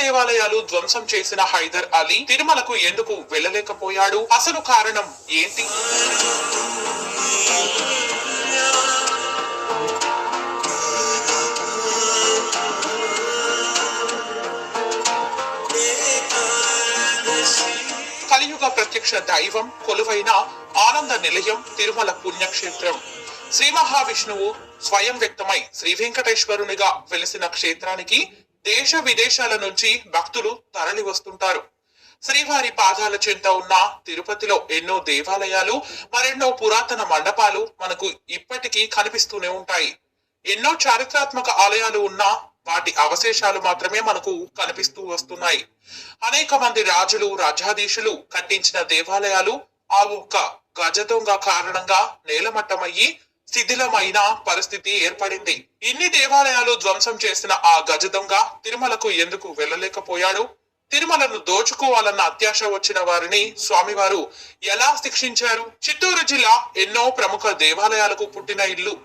దేవాలయాలు ధ్వంసం చేసిన హైదర్ అలీ తిరుమలకు ఎందుకు వెళ్ళలేకపోయాడు? అసలు కారణం ఏంటి? కలియుగ ప్రత్యక్ష దైవం కొలువైన ఆనంద నిలయం తిరుమల పుణ్యక్షేత్రం. శ్రీ మహావిష్ణువు స్వయం వ్యక్తమై శ్రీ వెంకటేశ్వరునిగా వెలిసిన క్షేత్రానికి దేశ విదేశాల నుంచి భక్తులు తరలి వస్తుంటారు శ్రీవారి పాదాల చెంత ఉన్న తిరుపతిలో ఎన్నో దేవాలయాలు మరెన్నో పురాతన మండపాలు మనకు ఇప్పటికీ కనిపిస్తూనే ఉంటాయి. ఎన్నో చారిత్రాత్మక ఆలయాలు ఉన్నా వాటి అవశేషాలు మాత్రమే మనకు కనిపిస్తూ వస్తున్నాయి. అనేక మంది రాజులు రాజాధీశులు కట్టించిన దేవాలయాలు ఆ ఒక్క గజ దొంగ కారణంగా నేలమట్టమయ్యి శిథిలమైన పరిస్థితి ఏర్పడింది. ఇన్ని దేవాలయాలు ధ్వంసం చేసిన ఆ గజ దొంగ తిరుమలకు ఎందుకు వెళ్ళలేకపోయాడు? తిరుమలను దోచుకోవాలన్న అత్యాశ వచ్చిన వారిని స్వామివారు ఎలా శిక్షించారు? చిత్తూరు జిల్లా ఎన్నో ప్రముఖ దేవాలయాలకు పుట్టిన ఇల్లు.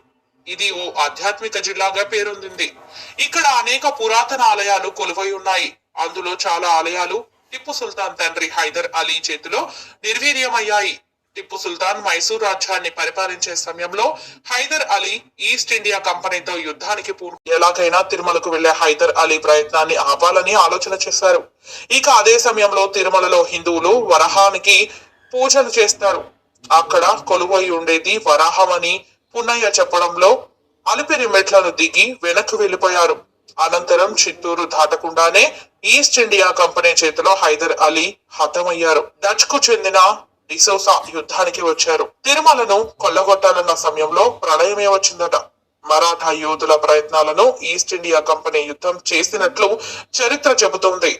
ఇది ఓ ఆధ్యాత్మిక జిల్లాగా పేరొందింది. ఇక్కడ అనేక పురాతన ఆలయాలు కొలువై ఉన్నాయి. అందులో చాలా ఆలయాలు టిప్పు సుల్తాన్ తండ్రి హైదర్ అలీ చేతిలో నిర్వీర్యమయ్యాయి. టిప్పు సుల్తాన్ మైసూర్ రాజ్యాన్ని పరిపాలించే సమయంలో హైదర్ అలీ ఈస్ట్ ఇండియా కంపెనీతో యుద్ధానికి పూర్తి ఎలాగైనా తిరుమలకు వెళ్ళే హైదర్ అలీ ప్రయత్నాన్ని ఆపాలని ఆలోచన చేశారు. ఇక అదే సమయంలో తిరుమలలో హిందువులు వరహానికి పూజలు చేస్తారు. అక్కడ కొలువై ఉండేది వరాహమని పున్నయ్య చెప్పడంలో అలిపిరి మెట్లను దిగి వెనక్కు వెళ్ళిపోయారు అనంతరం చిత్తూరు దాటకుండానే ఈస్ట్ ఇండియా కంపెనీ చేతిలో హైదర్ అలీ హతమయ్యారు. డచ్కు చెందిన డిసోసా యుద్ధానికి వచ్చారు. తిరుమలను కొల్లగొట్టాలన్న సమయంలో ప్రళయమే వచ్చిందట. మరాఠా యోధుల ప్రయత్నాలను ఈస్ట్ ఇండియా కంపెనీ యుద్ధం చేసినట్లు చరిత్ర చెబుతోంది.